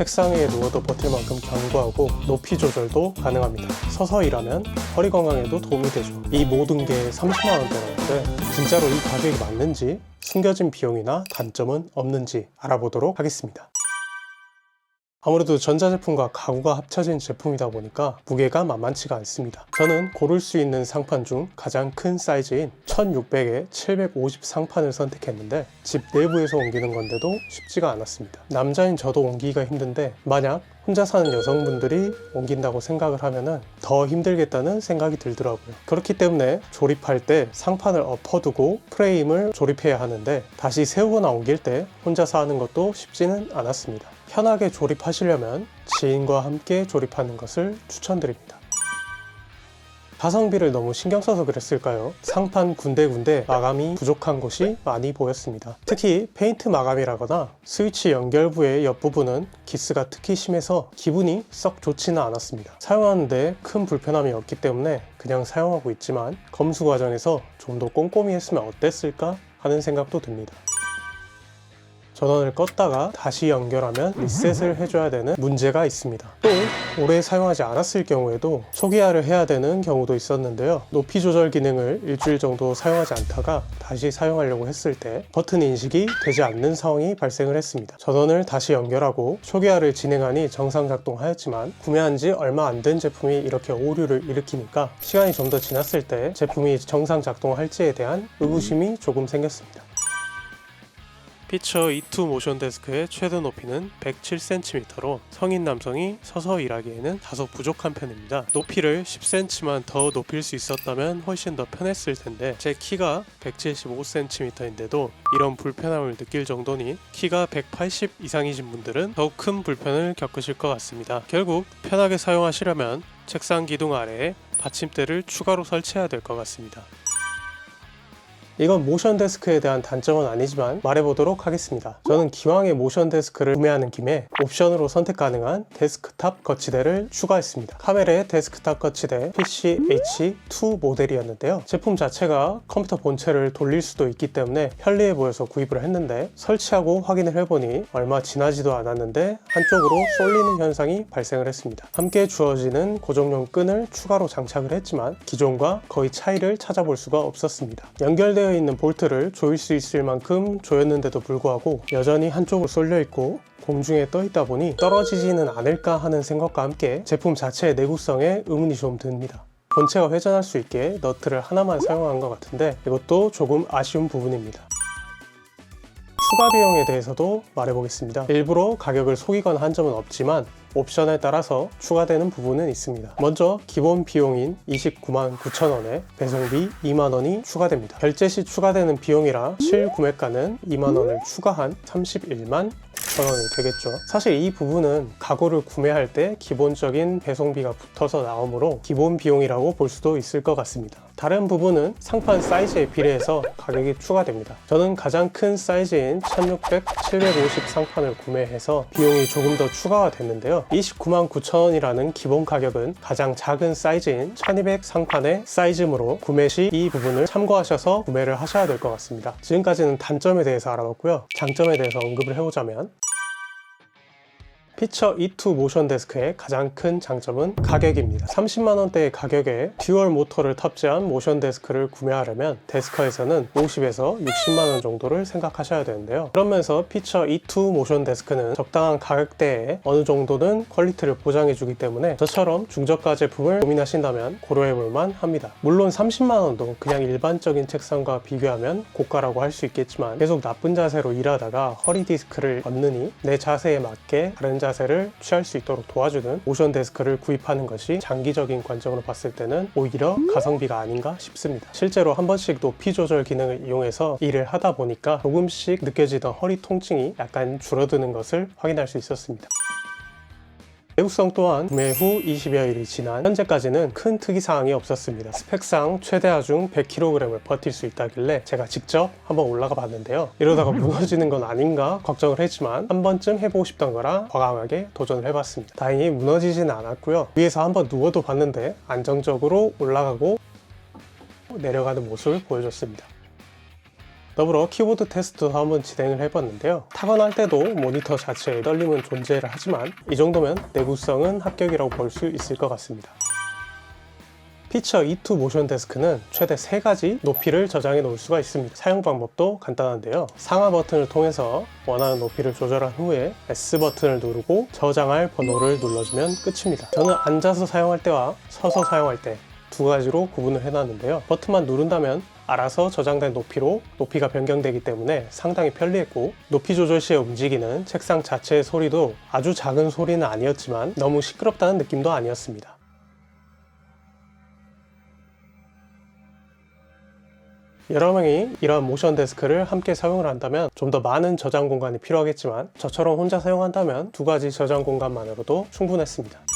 책상 위에 누워도 버틸 만큼 견고하고 높이 조절도 가능합니다. 서서 일하면 허리 건강에도 도움이 되죠. 이 모든 게 30만 원대라는데 진짜로 이 가격이 맞는지 숨겨진 비용이나 단점은 없는지 알아보도록 하겠습니다. 아무래도 전자제품과 가구가 합쳐진 제품이다 보니까 무게가 만만치가 않습니다. 저는 고를 수 있는 상판 중 가장 큰 사이즈인 1600에 750 상판을 선택했는데 집 내부에서 옮기는 건데도 쉽지가 않았습니다. 남자인 저도 옮기기가 힘든데 만약 혼자 사는 여성분들이 옮긴다고 생각을 하면은 더 힘들겠다는 생각이 들더라고요. 그렇기 때문에 조립할 때 상판을 엎어두고 프레임을 조립해야 하는데 다시 세우거나 옮길 때 혼자서 하는 것도 쉽지는 않았습니다. 편하게 조립하시려면 지인과 함께 조립하는 것을 추천드립니다. 가성비를 너무 신경 써서 그랬을까요? 상판 군데군데 마감이 부족한 곳이 많이 보였습니다. 특히 페인트 마감이라거나 스위치 연결부의 옆부분은 기스가 특히 심해서 기분이 썩 좋지는 않았습니다. 사용하는데 큰 불편함이 없기 때문에 그냥 사용하고 있지만 검수 과정에서 좀 더 꼼꼼히 했으면 어땠을까 하는 생각도 듭니다. 전원을 껐다가 다시 연결하면 리셋을 해줘야 되는 문제가 있습니다. 또 오래 사용하지 않았을 경우에도 초기화를 해야 되는 경우도 있었는데요. 높이 조절 기능을 일주일 정도 사용하지 않다가 다시 사용하려고 했을 때 버튼 인식이 되지 않는 상황이 발생을 했습니다. 전원을 다시 연결하고 초기화를 진행하니 정상 작동하였지만 구매한 지 얼마 안 된 제품이 이렇게 오류를 일으키니까 시간이 좀 더 지났을 때 제품이 정상 작동할지에 대한 의구심이 조금 생겼습니다. 피처 E2 모션 데스크의 최대 높이는 107cm로 성인 남성이 서서 일하기에는 다소 부족한 편입니다. 높이를 10cm만 더 높일 수 있었다면 훨씬 더 편했을 텐데 제 키가 175cm인데도 이런 불편함을 느낄 정도니 키가 180 이상이신 분들은 더욱 큰 불편을 겪으실 것 같습니다. 결국 편하게 사용하시려면 책상 기둥 아래에 받침대를 추가로 설치해야 될 것 같습니다. 이건 모션 데스크에 대한 단점은 아니지만 말해보도록 하겠습니다. 저는 기왕에 모션 데스크를 구매하는 김에 옵션으로 선택 가능한 데스크탑 거치대를 추가했습니다. 카멜의 데스크탑 거치대 PCH2 모델이었는데요. 제품 자체가 컴퓨터 본체를 돌릴 수도 있기 때문에 편리해 보여서 구입을 했는데 설치하고 확인을 해보니 얼마 지나지도 않았는데 한쪽으로 쏠리는 현상이 발생을 했습니다. 함께 주어지는 고정용 끈을 추가로 장착을 했지만 기존과 거의 차이를 찾아볼 수가 없었습니다. 연결되어 있는 볼트를 조일 수 있을 만큼 조였는데도 불구하고 여전히 한쪽으로 쏠려 있고 공중에 떠 있다 보니 떨어지지는 않을까 하는 생각과 함께 제품 자체의 내구성에 의문이 좀 듭니다. 본체가 회전할 수 있게 너트를 하나만 사용한 것 같은데 이것도 조금 아쉬운 부분입니다. 추가 비용에 대해서도 말해보겠습니다. 일부러 가격을 속이거나 한 점은 없지만 옵션에 따라서 추가되는 부분은 있습니다. 먼저 기본 비용인 29만 9천 원에 배송비 2만 원이 추가됩니다. 결제 시 추가되는 비용이라 실구매가는 2만 원을 추가한 31만 9천 원이 되겠죠. 사실 이 부분은 가구를 구매할 때 기본적인 배송비가 붙어서 나오므로 기본 비용이라고 볼 수도 있을 것 같습니다. 다른 부분은 상판 사이즈에 비례해서 가격이 추가됩니다. 저는 가장 큰 사이즈인 1600, 750 상판을 구매해서 비용이 조금 더 추가가 됐는데요. 29만 9천 원이라는 기본 가격은 가장 작은 사이즈인 1200 상판의 사이즈므로 구매 시 이 부분을 참고하셔서 구매를 하셔야 될 것 같습니다. 지금까지는 단점에 대해서 알아봤고요. 장점에 대해서 언급을 해보자면 피처 E2 모션 데스크의 가장 큰 장점은 가격입니다. 30만 원대의 가격에 듀얼 모터를 탑재한 모션 데스크를 구매하려면 데스커에서는 50에서 60만 원 정도를 생각하셔야 되는데요. 그러면서 피처 E2 모션 데스크는 적당한 가격대에 어느 정도는 퀄리티를 보장해 주기 때문에 저처럼 중저가 제품을 고민하신다면 고려해 볼 만 합니다. 물론 30만 원도 그냥 일반적인 책상과 비교하면 고가라고 할 수 있겠지만 계속 나쁜 자세로 일하다가 허리 디스크를 얻느니 내 자세에 맞게 다른 자세 를 취할 수 있도록 도와주는 모션 데스크를 구입하는 것이 장기적인 관점으로 봤을 때는 오히려 가성비가 아닌가 싶습니다. 실제로 한 번씩 높이 조절 기능을 이용해서 일을 하다 보니까 조금씩 느껴지던 허리 통증이 약간 줄어드는 것을 확인할 수 있었습니다. 내구성 또한 구매 후 20여일이 지난 현재까지는 큰 특이사항이 없었습니다. 스펙상 최대 하중 100kg을 버틸 수 있다길래 제가 직접 한번 올라가 봤는데요. 이러다가 무너지는 건 아닌가 걱정을 했지만 한 번쯤 해보고 싶던 거라 과감하게 도전을 해봤습니다. 다행히 무너지지는 않았고요. 위에서 한번 누워도 봤는데 안정적으로 올라가고 내려가는 모습을 보여줬습니다. 더불어 키보드 테스트도 한번 진행을 해봤는데요. 타건할 때도 모니터 자체에 떨림은 존재를 하지만 이 정도면 내구성은 합격이라고 볼 수 있을 것 같습니다. 피처 E2 모션 데스크는 최대 3가지 높이를 저장해 놓을 수가 있습니다. 사용 방법도 간단한데요. 상하 버튼을 통해서 원하는 높이를 조절한 후에 S 버튼을 누르고 저장할 번호를 눌러주면 끝입니다. 저는 앉아서 사용할 때와 서서 사용할 때 두 가지로 구분을 해놨는데요. 버튼만 누른다면 알아서 저장된 높이로 높이가 변경되기 때문에 상당히 편리했고 높이 조절 시에 움직이는 책상 자체의 소리도 아주 작은 소리는 아니었지만 너무 시끄럽다는 느낌도 아니었습니다. 여러 명이 이러한 모션 데스크를 함께 사용을 한다면 좀 더 많은 저장 공간이 필요하겠지만 저처럼 혼자 사용한다면 두 가지 저장 공간만으로도 충분했습니다.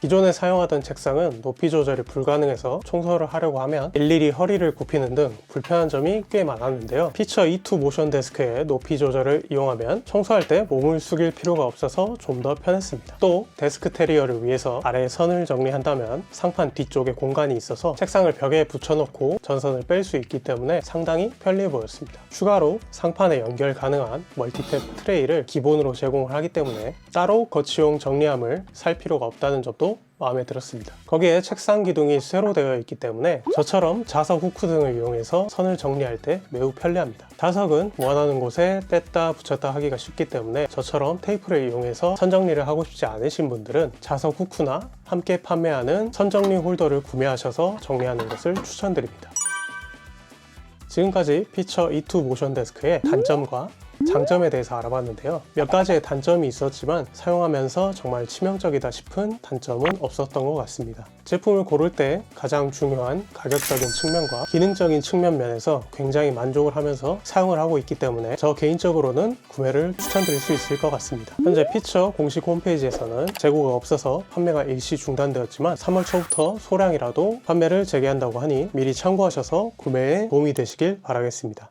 기존에 사용하던 책상은 높이 조절이 불가능해서 청소를 하려고 하면 일일이 허리를 굽히는 등 불편한 점이 꽤 많았는데요. 피처 E2 모션 데스크의 높이 조절을 이용하면 청소할 때 몸을 숙일 필요가 없어서 좀 더 편했습니다. 또 데스크 테리어를 위해서 아래 선을 정리한다면 상판 뒤쪽에 공간이 있어서 책상을 벽에 붙여놓고 전선을 뺄 수 있기 때문에 상당히 편리해 보였습니다. 추가로 상판에 연결 가능한 멀티탭 트레이를 기본으로 제공을 하기 때문에 따로 거치용 정리함을 살 필요가 없다는 점도 마음에 들었습니다. 거기에 책상 기둥이 쇠로 되어 있기 때문에 저처럼 자석 후크 등을 이용해서 선을 정리할 때 매우 편리합니다. 자석은 원하는 곳에 뺐다 붙였다 하기가 쉽기 때문에 저처럼 테이프를 이용해서 선 정리를 하고 싶지 않으신 분들은 자석 후크나 함께 판매하는 선 정리 홀더를 구매하셔서 정리하는 것을 추천드립니다. 지금까지 피처 E2 모션 데스크의 단점과 장점에 대해서 알아봤는데요. 몇 가지의 단점이 있었지만 사용하면서 정말 치명적이다 싶은 단점은 없었던 것 같습니다. 제품을 고를 때 가장 중요한 가격적인 측면과 기능적인 측면 면에서 굉장히 만족을 하면서 사용을 하고 있기 때문에 저 개인적으로는 구매를 추천드릴 수 있을 것 같습니다. 현재 피처 공식 홈페이지에서는 재고가 없어서 판매가 일시 중단되었지만 3월 초부터 소량이라도 판매를 재개한다고 하니 미리 참고하셔서 구매에 도움이 되시길 바라겠습니다.